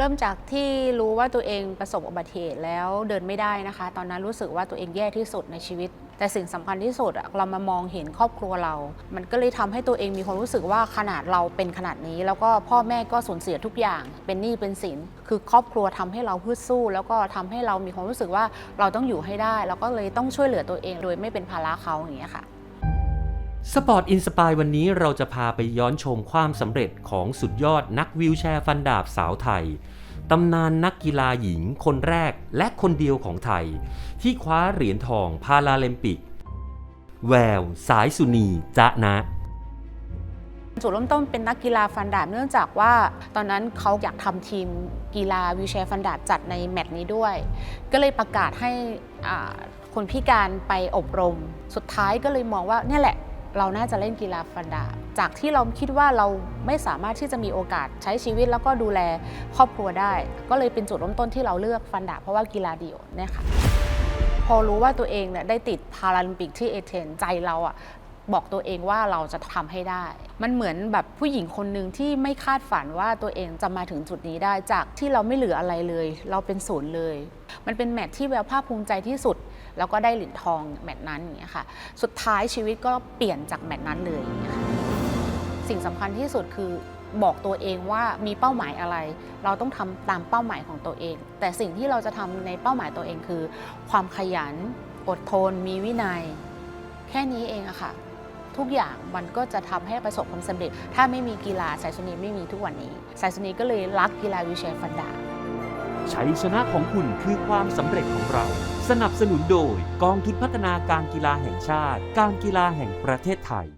เริ่มจากที่รู้ว่าตัวเองประสบอุบัติเหตุแล้วเดินไม่ได้นะคะ ตอนนั้นรู้สึกว่าตัวเองแย่ที่สุดในชีวิต แต่สิ่งสำคัญที่สุดอะเรามามองเห็นครอบครัวเรา มันก็เลยทำให้ตัวเองมีความรู้สึกว่าขนาดเราเป็นขนาดนี้ แล้วก็พ่อแม่ก็สูญเสียทุกอย่าง เป็นหนี้เป็นสิน คือครอบครัวทำให้เราพึดสู้ แล้วก็ทำให้เรามีความรู้สึกว่าเราต้องอยู่ให้ได้ แล้วก็เลยต้องช่วยเหลือตัวเองโดยไม่เป็นภาระเขาอย่างเงี้ยค่ะ สปอร์ตอินสปายวันนี้เราจะพาไปย้อนชมความสำเร็จของสุดยอดนักวิวแชร์ฟันดาบสาวไทย ตำนานนักกีฬาหญิงคนแรกและคนเดียวของไทย ที่คว้าเหรียญทองพาราลิมปิก แวว สายสุนีจะนะจุดเริ่มต้นเป็นนักกีฬาฟันดาบเนื่องจากว่าตอนนั้นเขาอยากทำทีมกีฬาวิวแชร์ฟันดาบจัดในแมตช์นี้ด้วย ก็เลยประกาศให้คนพิการไปอบรม สุดท้ายก็เลยมองว่าเนี่ยแหละ เราน่าจะเล่นกีฬาฟันดาบจากที่เราคิดว่าเราไม่สามารถที่จะมีโอกาสใช้ชีวิตแล้วก็ดูแลครอบครัวได้ ก็เลยเป็นจุดเริ่มต้นที่เราเลือกฟันดาบเพราะว่ากีฬาเดี่ยวเนี่ยค่ะพอรู้ว่าตัวเองเนี่ยได้ติดพาราลิมปิกที่เอเธนส์ใจเราอะบอกตัวเองว่าเราจะทำให้ได้ มันเหมือนแบบผู้หญิงคนหนึ่งที่ไม่คาดฝันว่าตัวเองจะมาถึงจุดนี้ได้ จากที่เราไม่เหลืออะไรเลย เราเป็นศูนย์เลย มันเป็นแมตช์ที่แบบภาคภูมิใจที่สุด แล้วก็ได้เหรียญทองแมตช์นั้นอย่างเงี้ยค่ะ สุดท้ายชีวิตก็เปลี่ยนจากแมตช์นั้นเลยอย่างเงี้ยค่ะสิ่งสำคัญที่สุดคือบอกตัวเองว่ามีเป้าหมายอะไร เราต้องทำตามเป้าหมายของตัวเอง แต่สิ่งที่เราจะทำในเป้าหมายตัวเองคือ ความขยัน อดทน มีวินัย แค่นี้เองอะค่ะ ทุกอย่างมันก็จะทำให้ประสบความสำเร็จ ถ้าไม่มีกีฬาสายสุนีไม่มีทุกวันนี้ สายสุนีก็เลยรักกีฬาวิวแชร์ฟันดา ชัยชนะของคุณคือความสำเร็จของเรา สนับสนุนโดยกองทุนพัฒนาการกีฬาแห่งชาติ การกีฬาแห่งประเทศไทย